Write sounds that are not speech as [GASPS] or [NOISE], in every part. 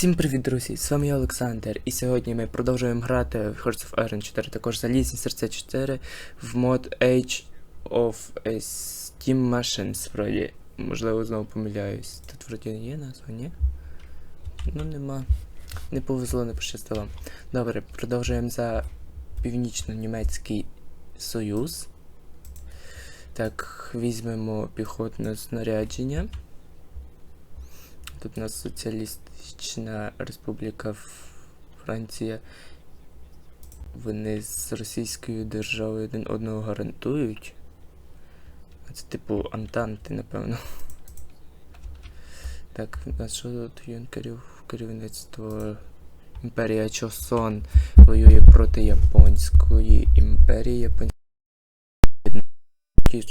Всім привіт, друзі! З вами я Олександр, і сьогодні ми продовжуємо грати в Hearts of Iron 4, також Залізні серця 4 в мод Age of Steam Machines, вроді. Можливо, знову помиляюсь. Тут вроді є назва, ні? Ну нема. Не повезло, не пощастило. Добре, продовжуємо за Північно-Німецький Союз. Так, візьмемо піхотне знарядження. Тут у нас Соціалістична Республіка Франція. Вони з Російською державою один одного гарантують. Це типу Антанти, напевно. [LAUGHS] Так, а що тут юнкерів керівництво? Імперія Чосон воює проти Японської імперії. Японської.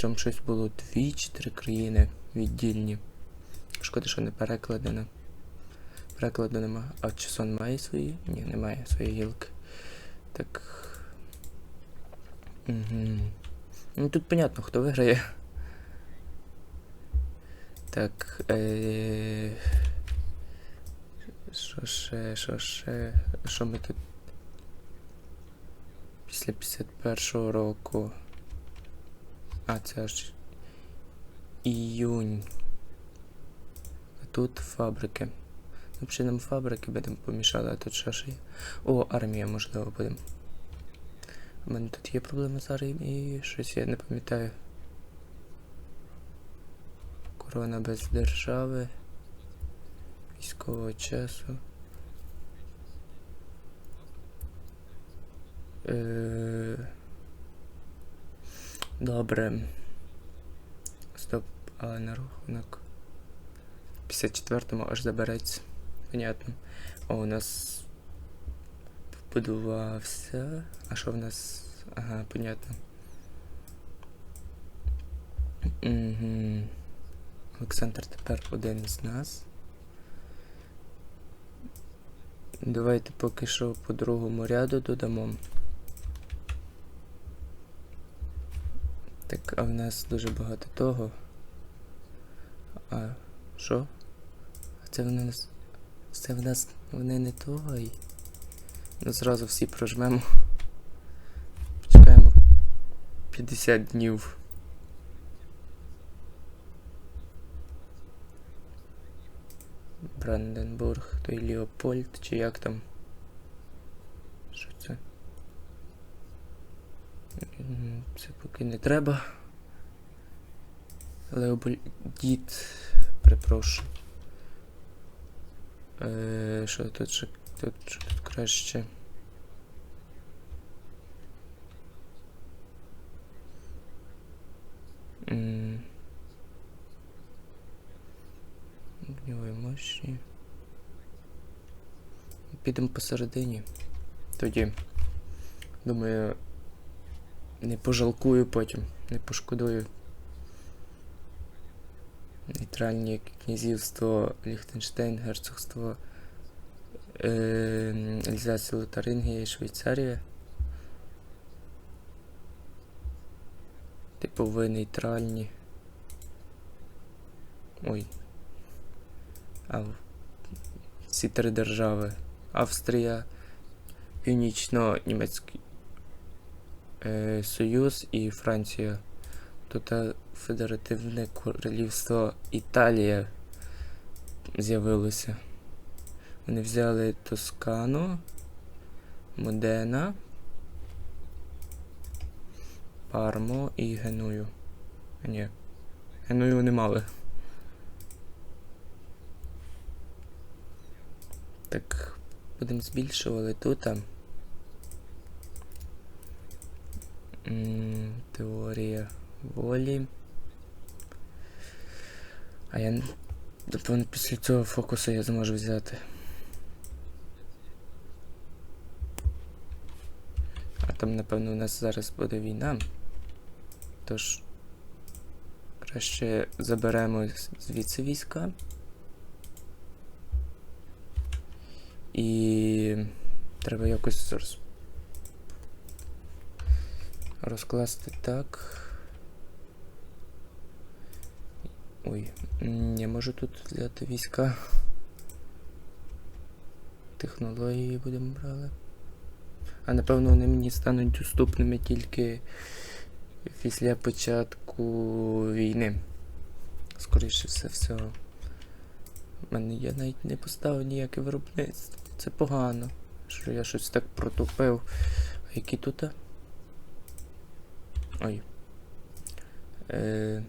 Там щось було дві чи три країни віддільні. Шкода, що не перекладено. Перекладу нема. А Чесон має свої? Ні, немає своєї гілки. Так. Угу. Ну тут понятно, хто виграє. Так. Е... Що ще, що ще? Що ми тут? Після 51-го року. А, це аж іюнь. А тут фабрики. Ну, взагалі фабрики будемо помішали, а тут є? О, армія, можливо, будемо. У мене тут є проблема з армією, щось я не пам'ятаю. Корона без держави. Військового часу. Е... Добре. Стоп, а на рахунок. 54-му аж забереться. Понятно. О, у нас побудувався. А що в нас? Ага, понятно. Угу. Олександр тепер один з нас. Давайте поки що по другому ряду додамо. Так, а в нас дуже багато того. А що? А це в нас. Це в нас вони не той. Ну зразу всі прожмемо. Почекаємо 50 днів. Бранденбург, той Леопольд, чи як там? Що це? Це поки не треба. Леопольдіт, перепрошую. Е, що тут ще тут, що тут краще? М. Мощі. Підемо посередині. Тоді. Думаю, не пожалкую потім, не пошкодую. Нейтральні князівство Ліхтенштейн, герцогство е, Ельзас, Лотарингія і Швейцарія. Типу ви нейтральні. Ой. А ці три держави. Австрія, Північно-Німецький е, Союз і Франція. Е, Федеративне Королівство Італія з'явилося. Вони взяли Тоскану, Модена, Пармо і Геную. А, Ні. Геную вони мали. Так, будемо збільшували тут. Теорія волі. А я напевно після цього фокусу я зможу взяти. А там, напевно, у нас зараз буде війна. Тож краще заберемо звідси війська. І треба якось роз... розкласти так. Ой, я можу тут взяти війська. технології будемо брали. А напевно вони мені стануть доступними тільки після початку війни. Скоріше все всього. У мене я навіть не поставив ніяке виробництво. Це погано, що я щось так протупив. А які тут? Ой. Е...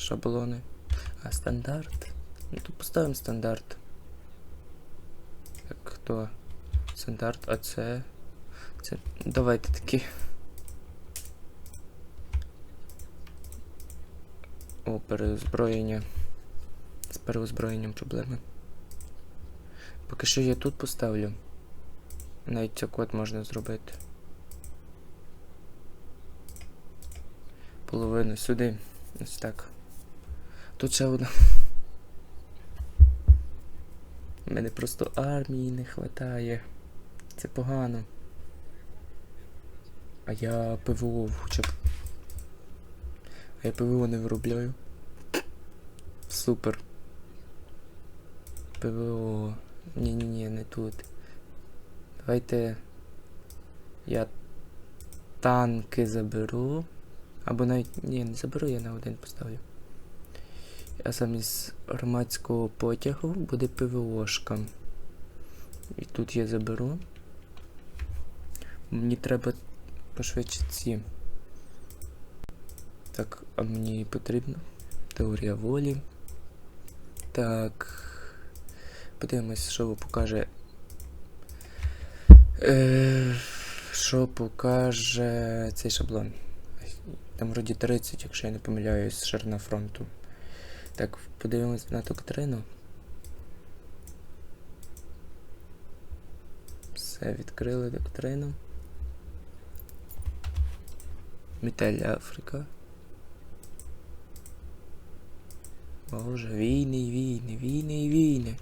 Шаблони. А стандарт? Ну тут поставимо стандарт. Так, хто? Стандарт, а це. Це. Давайте такі. О, переозброєння. З переозброєнням проблеми. Поки що я тут поставлю. Навіть цей код можна зробити. Половину сюди. Ось так. Тут ще одна. У мене просто армії не вистачає. Це погано. А я ПВО хоча б. А я ПВО не виробляю. Супер. ПВО. Ні-ні-ні, не тут. Давайте. Я танки заберу. Або навіть. Ні, не заберу, я на один поставлю. А замість громадського потягу буде ПВОшка. І тут я заберу. Мені треба пошвидше ці. Так, а мені потрібно. Теорія волі. Так. Подивимось, що покаже. Е, що покаже цей шаблон. Там вроді 30, якщо я не помиляюсь, ширина фронту. Так, подивимось на доктрину. Все, відкрили доктрину. Метель Африка. Боже, війни, війни, війни війни.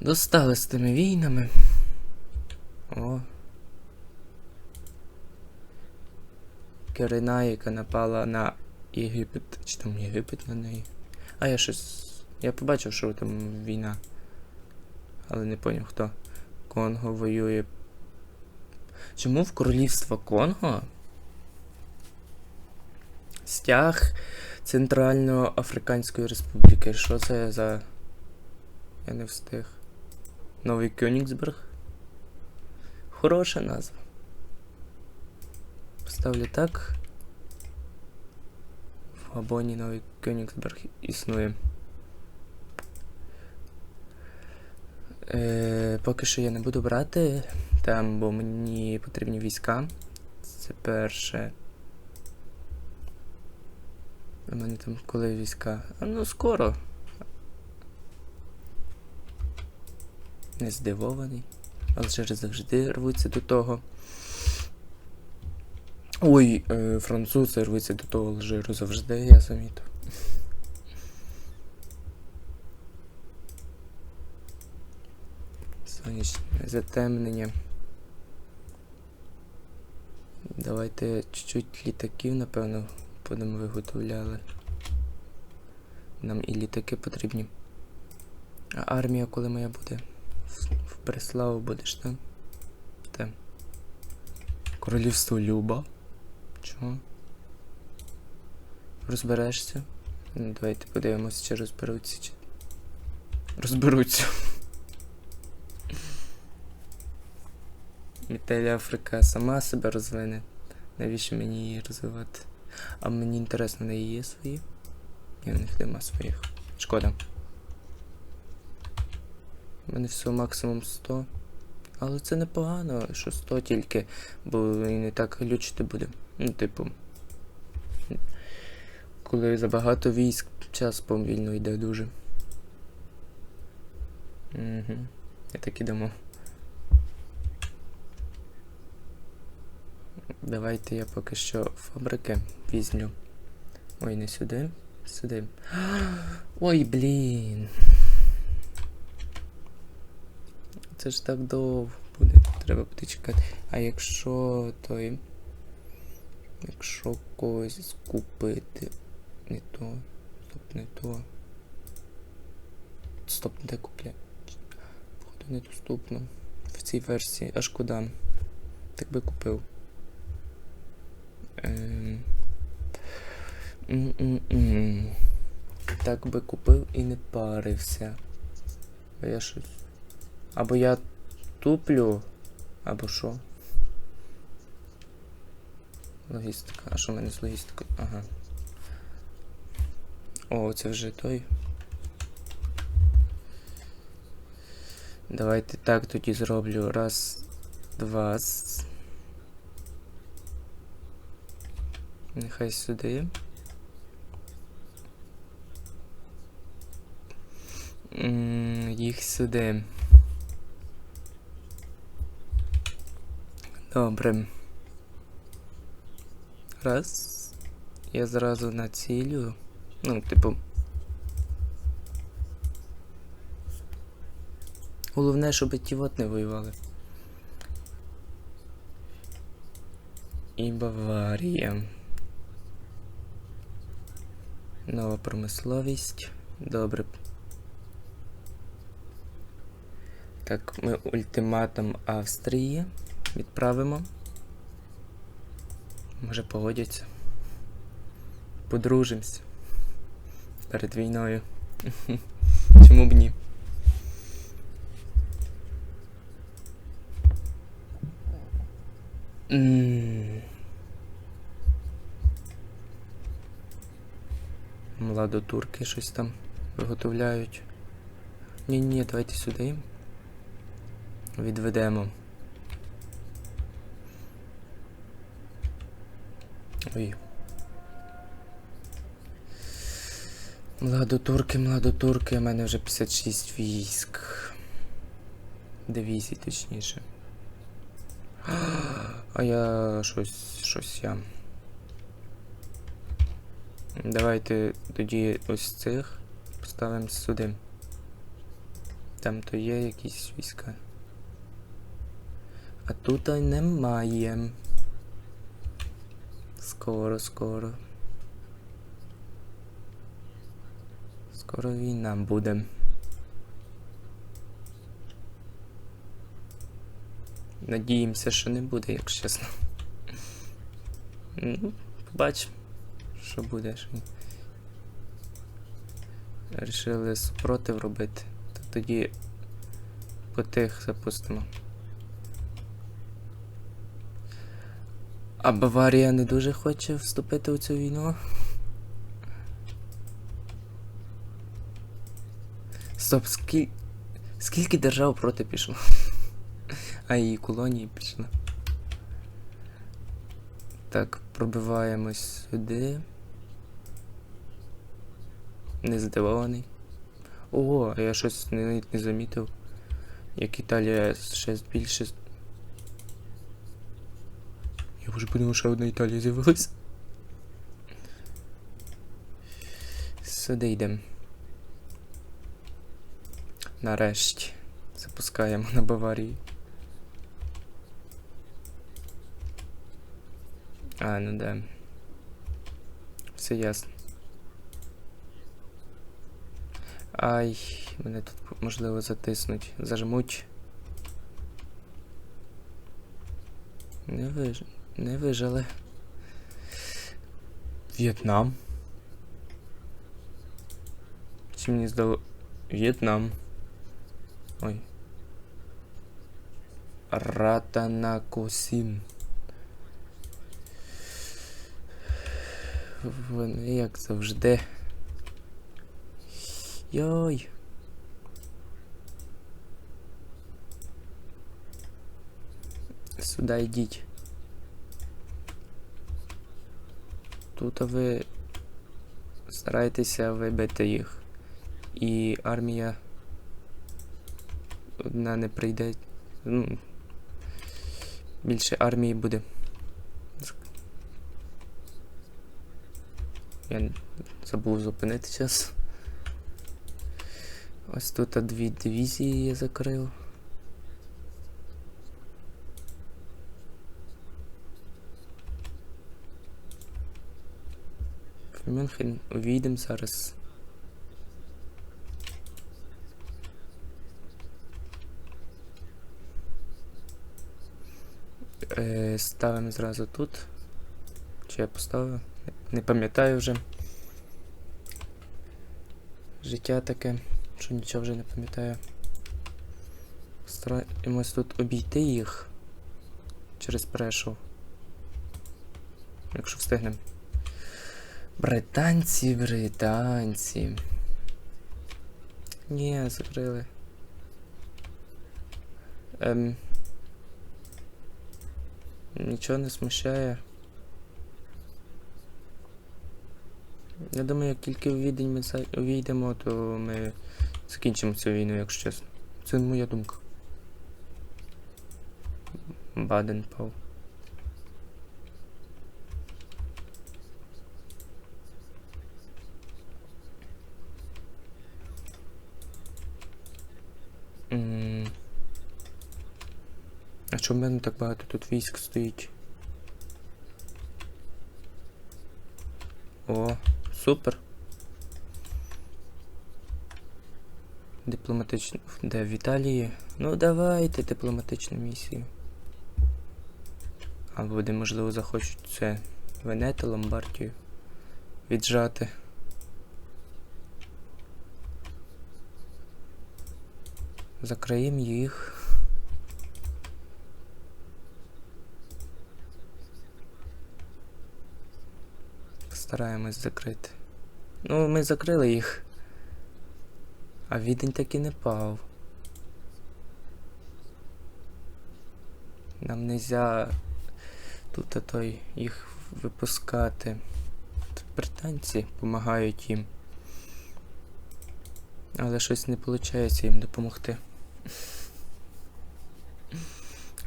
Достали з тими війнами. О. Керина, яка напала на Єгипет. Чи там Єгипет на неї? А я щось. Я побачив, що там війна. Але не поняв хто. Конго воює. Чому в королівство Конго? Стяг Центральноафриканської Республіки. Що це за. Я не встиг. Новий Кёнігсберг. Хороша назва. Поставлю так. Габоні новий Кёнігсберг існує. Е, поки що я не буду брати там, бо мені потрібні війська. Це перше. У мене там коли війська. А ну скоро. Не здивований. Алжир завжди рвуться до того. Ой, е, французи рвуться до того Алжиру завжди, я замітив. Сонячне затемнення. Давайте чуть-чуть літаків, напевно, будемо виготовляли. Нам і літаки потрібні. А армія, коли моя буде? В Преславу будеш, так? Те. Королівство Люба. Чого? Розберешся? Ну, давайте подивимося, чи розберуться, чи. Розберуться. Метель Африка сама себе розвине. Навіщо мені її розвивати? А мені інтересно, не є свої? Ні, в них нема своїх. Шкода. У мене всього максимум 100. Але це непогано, що 100 тільки, бо і не так глючити буде. Ну, типу. Коли забагато військ, час повільно йде дуже. Угу. Я так і думав. Давайте я поки що фабрики візьму. Ой, не сюди. Сюди. [GASPS] Ой, блін. Це ж так довго буде. Треба буде чекати. А якщо той. Якщо когось скупити. Не то. Стоп, не то. Стоп, де купля. недоступно в цій версії. Аж куди? Так би купив. Ем... Так би купив і не парився. Бо я щось. Або я туплю, або що. Логістика. А що в мене з логістикою? Ага. О, це вже той. Давайте так тоді зроблю. Раз, два. Нехай сюди. Їх сюди. Добре. Раз. Я зразу націлю. Ну, типу. Головне, щоб ті от не воювали. І Баварія. Нова промисловість. Добре. Так, ми ультиматум Австрії відправимо. Може погодяться. Подружимось. Перед війною. [LAUGHS] Чому б ні? Младотурки щось там виготовляють. Ні, ні, давайте сюди. Відведемо. Ой. Младотурки, младотурки, у мене вже 56 військ. Дивізій, точніше. А я щось, щось я. Давайте тоді ось цих поставимо сюди. Там то є якісь війська. А тут немає. Скоро, скоро. Скоро війна буде. Надіємося, що не буде, якщо чесно. Ну, побачимо, що буде. Рішили супротив робити. То тоді по тих запустимо. А Баварія не дуже хоче вступити у цю війну. Стоп, скіль... скільки держав проти пішло? [LAUGHS] А її колонії пішли. Так, пробиваємось сюди. Не здивований. Ого, я щось навіть не замітив. Як Італія ще більше. Я вже подумав, що одна Італія з'явилась. Сюди йдемо. Нарешті. Запускаємо на Баварії. А, ну да. Все ясно. Ай, мене тут можливо затиснуть. Зажмуть. Не виж... Не вижили. В'єтнам. Чи мені здало. В'єтнам. Ой. Ратанакосін. Вони як завжди. Йой. Сюди йдіть. Тут ви старайтеся вибити їх. І армія одна не прийде. Ну, більше армії буде. Я забув зупинити час. Ось тут дві дивізії я закрив. Мюнхен. Увійдемо зараз. Е, э, Ставимо зразу тут. Чи я поставив? Не пам'ятаю вже. Життя таке, що нічого вже не пам'ятаю. Стараємось тут обійти їх через прешу, Якщо встигнемо. Британці, британці. Ні, закрили. Ем. Нічого не смущає. Я думаю, як тільки у відень ми за- увійдемо, то ми закінчимо цю війну, якщо чесно. Це моя думка. Баден пав. М. А чому в мене так багато тут військ стоїть? О, супер. Дипломатично. Де в Італії? Ну давайте дипломатичну місію. Або де, можливо, захочуть це Венету, Ломбардію віджати. Закриємо їх. Постараємось закрити. Ну, ми закрили їх. А відень таки не пав. Нам нельзя тут а той їх випускати. Тут британці допомагають їм. Але щось не виходить їм допомогти.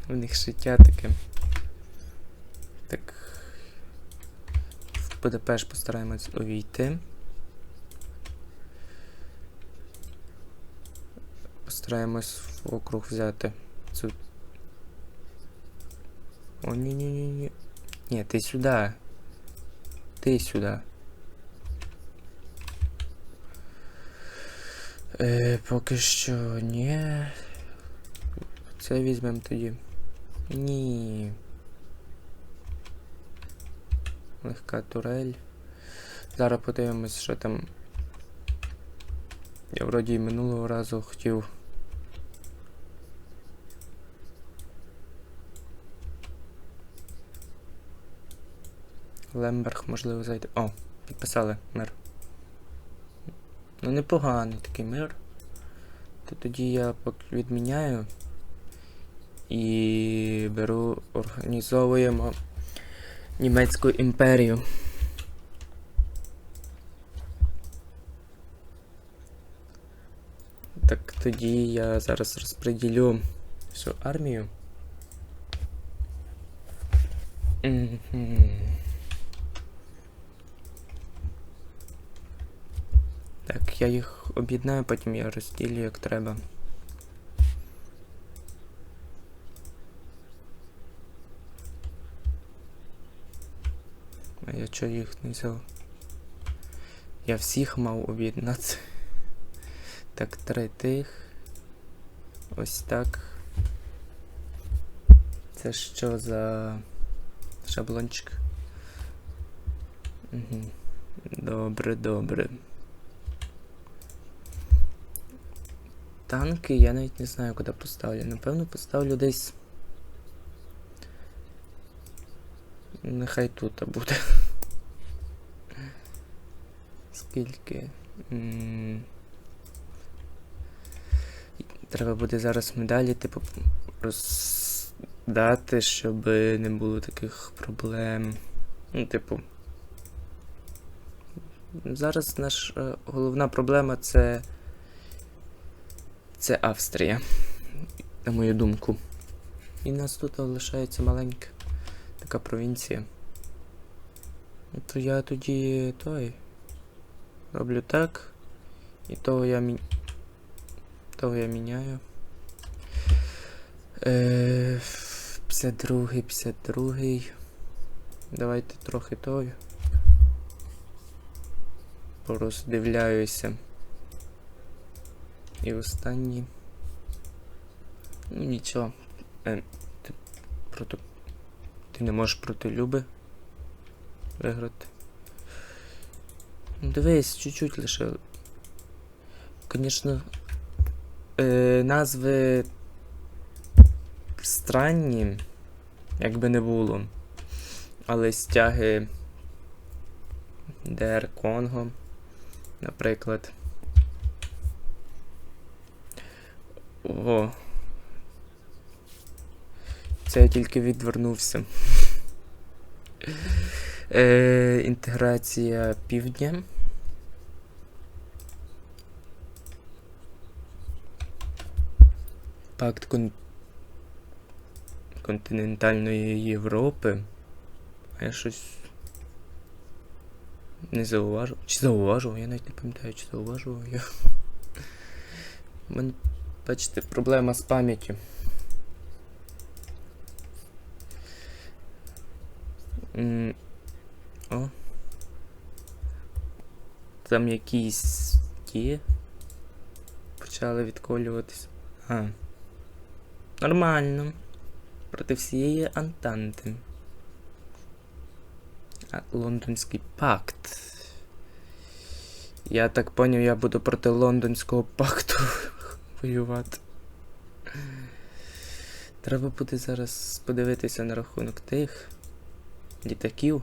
У них життя таке. Так. Будапешт постараємось увійти. Постараємось в округ взяти цю. О, ні ні ні ні Ні, ти сюди. Ти сюди. Е, поки що ні. Це візьмемо тоді. Ні. Легка турель. Зараз подивимось, що там. Я вроді минулого разу хотів. Лемберг, можливо, зайде. О, підписали мир. Ну непоганий такий мир. То тоді я відміняю і беру, організовуємо німецьку імперію. Так тоді я зараз розподілю всю армію. Так, я їх об'єднаю, потім я розділю як треба. Я чого їх не взяв? Я всіх мав об'єднати. [LAUGHS] Так, три тих. Ось так. Це що за шаблончик? Угу. Добре, добре. Танки я навіть не знаю, куди поставлю. Напевно, поставлю десь. Нехай тут буде. [LAUGHS] Скільки? Треба буде зараз медалі, типу, роздати, щоб не було таких проблем. Ну, типу. Зараз наша головна проблема це. Це Австрія, на мою думку. І в нас тут лишається маленька така провінція. Ну, То я тоді той. Роблю так. І того я мі... Того я міняю. Е, 52-й, 52-й. Давайте трохи той. Пороздивляюся. І останній. Ну нічого. Е, ти- прото... Ти не можеш проти Люби виграти. Ну, Дивись, чуть-чуть лише. Звісно, е, назви странні, як би не було. Але стяги DR Конго, наприклад. О. Це я тільки відвернувся. Е, інтеграція півдня. Пакт кон... континентальної Європи. А я щось не зауважив. Чи зауважив? Я навіть не пам'ятаю, чи зауважив я. У мене, бачите, проблема з пам'яттю. М, О. Там якісь ті почали відколюватись. А. Нормально. Проти всієї Антанти. А, Лондонський пакт. Я так поняв, я буду проти лондонського пакту [LAUGHS] воювати. Треба буде зараз подивитися на рахунок тих літаків.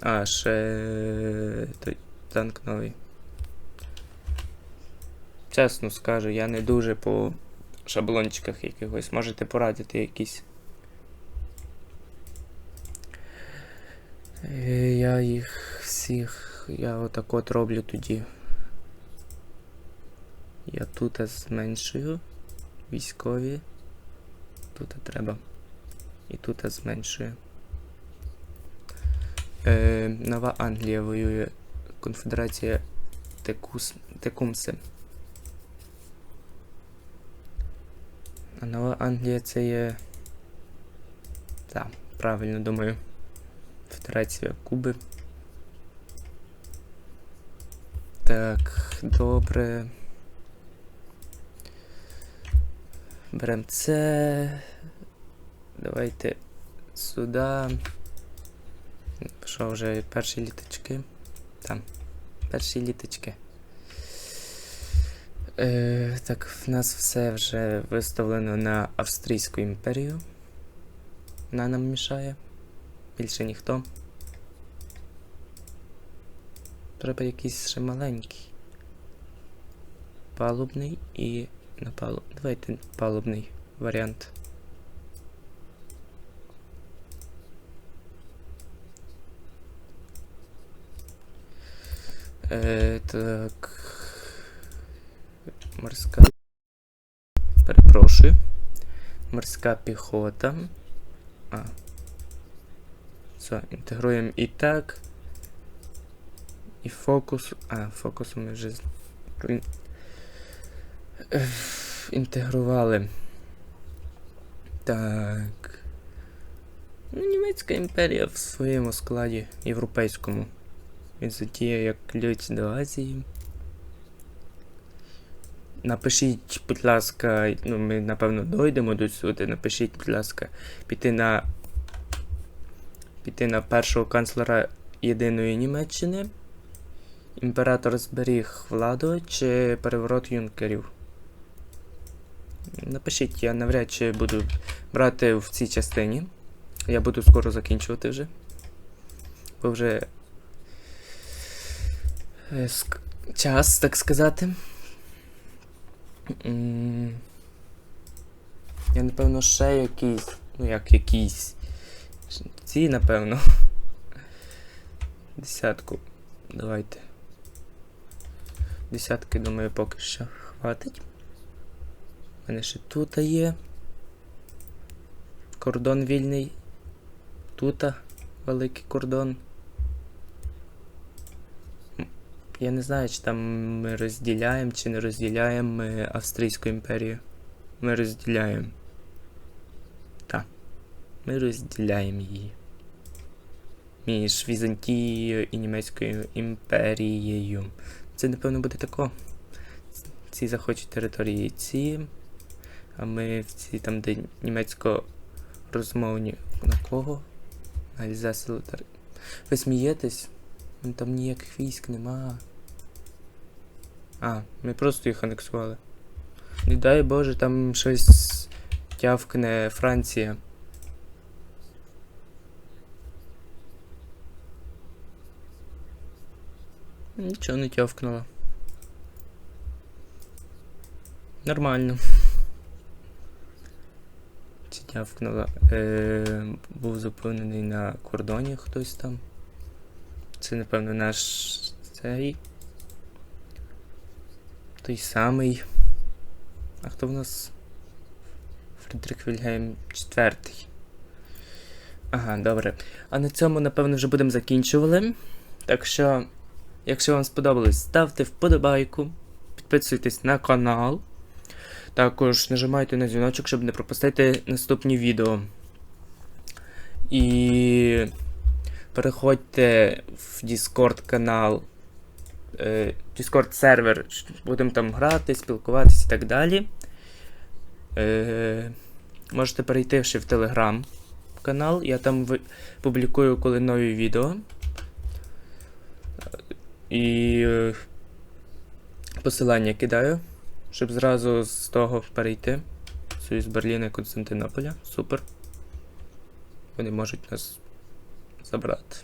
А, ще той танк новий. Чесно скажу, я не дуже по шаблончиках якихось. Можете порадити якісь. Е, Я їх всіх. Я отак от роблю тоді. Я тут зменшую. Військові. Тут треба. І тут зменшую. Е, Нова Англія воює. Конфедерація Текус... Текумсе. А Нова Англія це є. Так, правильно думаю. Федерація Куби. Так, добре. Берем це. Давайте сюди. Що вже перші літачки? Там. Перші літачки. Е, так, в нас все вже виставлено на Австрійську імперію. Вона нам мішає. Більше ніхто. Треба якийсь ще маленький. Палубний і на палуб. Давайте палубний варіант. Е, так. Морська. Перепрошую. Морська піхота. А. Все, інтегруємо і так. І фокус. А, фокус ми вже. Інтегрували. Так. Ну, Німецька імперія в своєму складі європейському. Він затіяє як ключ до Азії. Напишіть, будь ласка, ну ми напевно дойдемо до сюди. Напишіть, будь ласка, піти на піти на першого канцлера єдиної Німеччини. Імператор зберіг владу чи переворот юнкерів. Напишіть, я навряд чи буду брати в цій частині. Я буду скоро закінчувати вже. Бо вже час, так сказати. Я напевно ще якийсь. Ну як якийсь. Ці, напевно. Десятку. Давайте. Десятки, думаю, поки що хватить. У мене ще тут є. Кордон вільний. Тут великий кордон. М, Я не знаю, чи там ми розділяємо, чи не розділяємо ми Австрійську імперію. Ми розділяємо. Так. Ми розділяємо її. Між Візантією і Німецькою імперією. Це, напевно, буде тако. Ці захочуть території ці. А ми в ці там, де німецько розмовні. На кого? Альзас Лотар. Ви смієтесь? Вон Там ніяких військ нема. А, ми просто їх анексували. Не дай Боже, там щось тявкне Франція. Нічого не тявкнуло. Нормально. Чи тявкнуло. Е, був зупинений на кордоні хтось там. Це, напевно, наш цей. Той самий. А хто в нас? Фредрик Вільгельм IV. Ага, добре. А на цьому, напевно, вже будемо закінчували. Так що, якщо вам сподобалось, ставте вподобайку, підписуйтесь на канал. Також нажимайте на дзвіночок, щоб не пропустити наступні відео. І переходьте в Discord канал, е, Discord сервер, будемо там грати, спілкуватися і так далі. Е, можете перейти ще в Telegram канал, я там публікую коли нові відео. І е, посилання кидаю, щоб зразу з того перейти. Союз Берліна і Константинополя. Супер. Вони можуть нас забрати.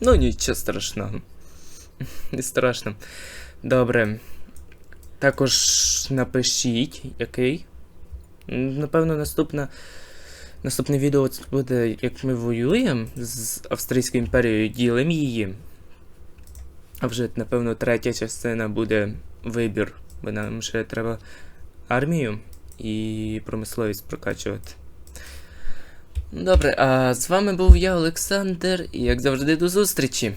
Ну, нічого страшного. Не страшно. Добре. Також напишіть, який. Напевно, наступна. Наступне відео це буде, як ми воюємо з Австрійською імперією, ділимо її. А вже, напевно, третя частина буде вибір, бо нам ще треба армію і промисловість прокачувати. Добре, а з вами був я, Олександр, і як завжди до зустрічі!